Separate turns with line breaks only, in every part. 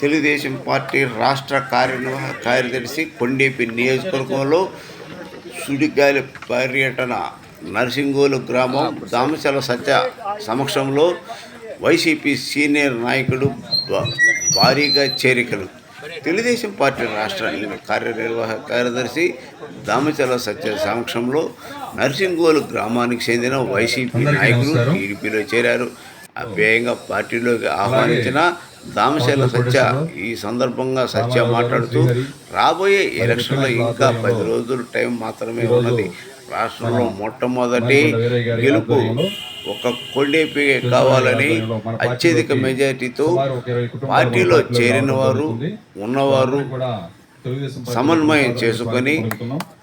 Telugu Desam party రాష్ట్ర కార్యనిర్వాహక కార్యదర్శి కొండేపి నియోజకవర్గంలో సుడిగాలి పర్యటన నర్సింగోలు గ్రామం దామచల సత్య సమక్షంలో వైసీపీ సీనియర్ నాయకుడు భారీగా చేరికలు. తెలుగుదేశం పార్టీ రాష్ట్ర కార్యనిర్వాహక కార్యదర్శి దామచల సత్య సమక్షంలో నర్సింగోలు గ్రామానికి చెందిన వైసీపీ నాయకులు టీడీపీలో చేరారు. అభ్యయంగా పార్టీలోకి ఆహ్వానించిన దామశైల సత్య ఈ సందర్భంగా సత్య మాట్లాడుతూ రాబోయే ఎలక్షన్లో ఇంకా పది రోజులు టైం మాత్రమే ఉన్నది. రాష్ట్రంలో మొట్టమొదటి గెలుపు ఒక కొండేపి కావాలని అత్యధిక మెజార్టీతో పార్టీలో చేరిన వారు ఉన్నవారు సమన్వయం చేసుకొని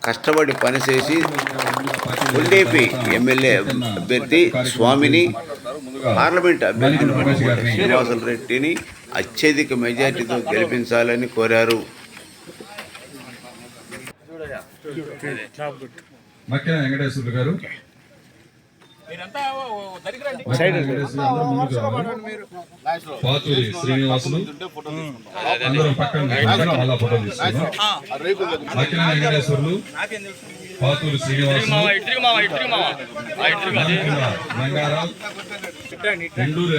కష్టపడి పనిచేసి కొండేపి ఎమ్మెల్యే అభ్యర్థి స్వామిని పార్లమెంట్ అభ్యర్థిని శ్రీనివాసులు రెడ్డిని అత్యధిక మెజార్టీతో గెలిపించాలని కోరారు.
మక్కిన వెంకటేశ్వర్లు గారు. పాతూరి శ్రీనివాసులు అందరం పక్కన నిలబడి అలా ఫోటో తీసుకున్నాం మక్కిన వెంకటేశ్వర్లు పాతూరి శ్రీనివాసులు నాంకుల రంగారావు ఎండూరు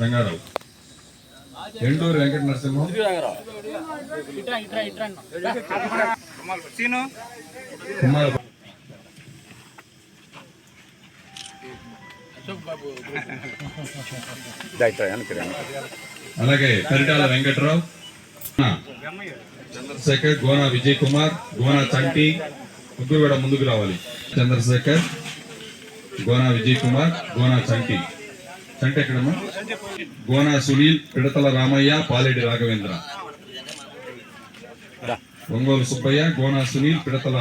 రంగారావు ఎండూరు వెంకట నరసింహం కుమార అలాగే పరిటాల వెంకట్రావు చంద్రశేఖర్ గోనా విజయ్ కుమార్ గోనా చంటి ముగ్గురు కూడా ముందుకు రావాలి. చంద్రశేఖర్ గోనా విజయ్ కుమార్ గోనా చంటి. చంటి ఎక్కడమ్మా? గోనా సునీల్ పిడతల రామయ్య పాలేటి రాఘవేంద్ర. ఒంగోలు సుబ్బయ్య గోనా సునీల్ పిడతల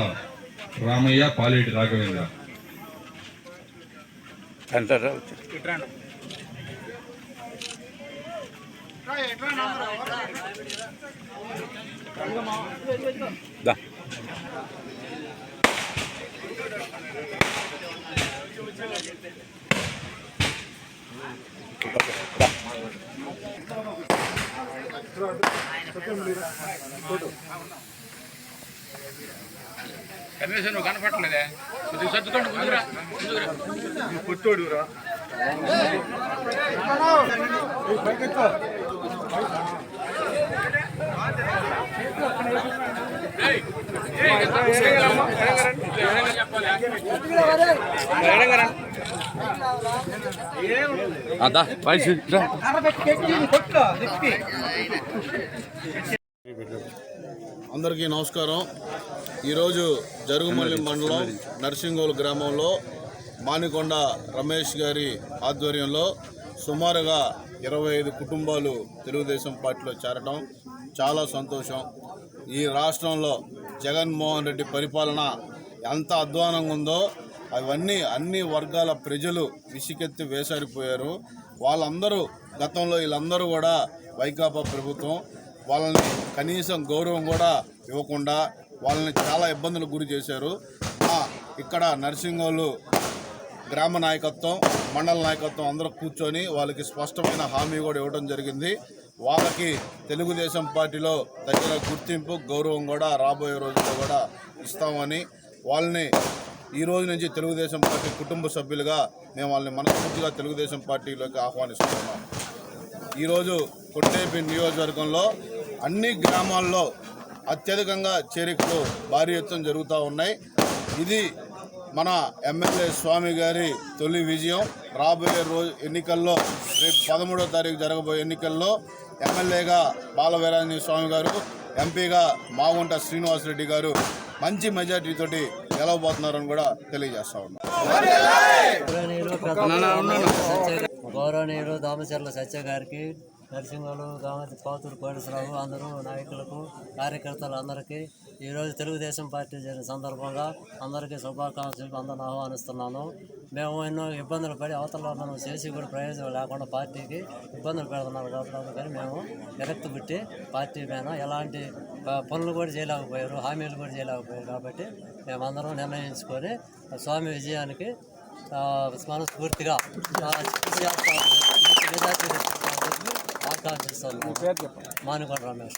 రామయ్య పాలేటి రాఘవేంద్ర.
కనీసం నువ్వు కనపడలేదే కొద్దిగా సర్దుకోండి ముందురా ముందురా
అందరికీ నమస్కారం. ఈరోజు జరుగుమల్లి మండలం నర్సింగోలు గ్రామంలో మానికొండ రమేష్ గారి ఆధ్వర్యంలో సుమారుగా ఇరవై ఐదు కుటుంబాలు తెలుగుదేశం పార్టీలో చేరటం చాలా సంతోషం. ఈ రాష్ట్రంలో జగన్మోహన్ రెడ్డి పరిపాలన ఎంత అధ్వానంగా ఉందో అవన్నీ అన్ని వర్గాల ప్రజలు విసికెత్తి వేసారిపోయారు. వాళ్ళందరూ గతంలో వీళ్ళందరూ కూడా వైకాపా ప్రభుత్వం వాళ్ళని కనీసం గౌరవం కూడా ఇవ్వకుండా వాళ్ళని చాలా ఇబ్బందులకు గురి చేశారు. ఇక్కడ ఇక్కడ నర్సింగోలు గ్రామ నాయకత్వం మండల నాయకత్వం అందరూ కూర్చొని వాళ్ళకి స్పష్టమైన హామీ కూడా ఇవ్వడం జరిగింది. వాళ్ళకి తెలుగుదేశం పార్టీలో తగిన గుర్తింపు గౌరవం కూడా రాబోయే రోజుల్లో కూడా ఇస్తామని వాళ్ళని ఈ రోజు నుంచి తెలుగుదేశం పార్టీ కుటుంబ సభ్యులుగా మేము వాళ్ళని మనస్ఫూర్తిగా తెలుగుదేశం పార్టీలోకి ఆహ్వానిస్తున్నాం. ఈరోజు కొట్టేపి నియోజకవర్గంలో అన్ని గ్రామాల్లో అత్యధికంగా చేరికలు భారీ ఎత్తున జరుగుతూ ఉన్నాయి. ఇది మన ఎమ్మెల్యే స్వామి గారి తొలి విజయం రాబోయే రోజు ఎన్నికల్లో రేపు పదమూడో తారీఖు జరగబోయే ఎన్నికల్లో ఎమ్మెల్యేగా బాలవీరాంజనేయ స్వామి గారు ఎంపీగా మాగుంట శ్రీనివాసరెడ్డి గారు మంచి మెజార్టీతోటి గెలవబోతున్నారని కూడా తెలియజేస్తా ఉన్నాం.
గౌరవనీయులు దామచర్ల సత్య గారికి నరసింహులు దామ పాతూరు కోటేశ్వరరావు అందరూ నాయకులకు కార్యకర్తలు అందరికీ ఈరోజు తెలుగుదేశం పార్టీ జరిగిన సందర్భంగా అందరికీ శుభాకాంక్షలు అందరిని ఆహ్వానిస్తున్నాను. మేము ఎన్నో ఇబ్బందులు పడి అవతల మనం చేసి కూడా ప్రయోజనం లేకుండా పార్టీకి ఇబ్బందులు పెడుతున్నారు కాబట్టి అందుకని మేము విరక్తి పుట్టి పార్టీ పైన ఎలాంటి పనులు కూడా చేయలేకపోయారు హామీలు కూడా చేయలేకపోయారు కాబట్టి మేమందరం నిర్ణయించుకొని స్వామి విజయానికి మనస్ఫూర్తిగా ఆ, కృషి ఆకాంక్షిస్తున్నాను రమేష్.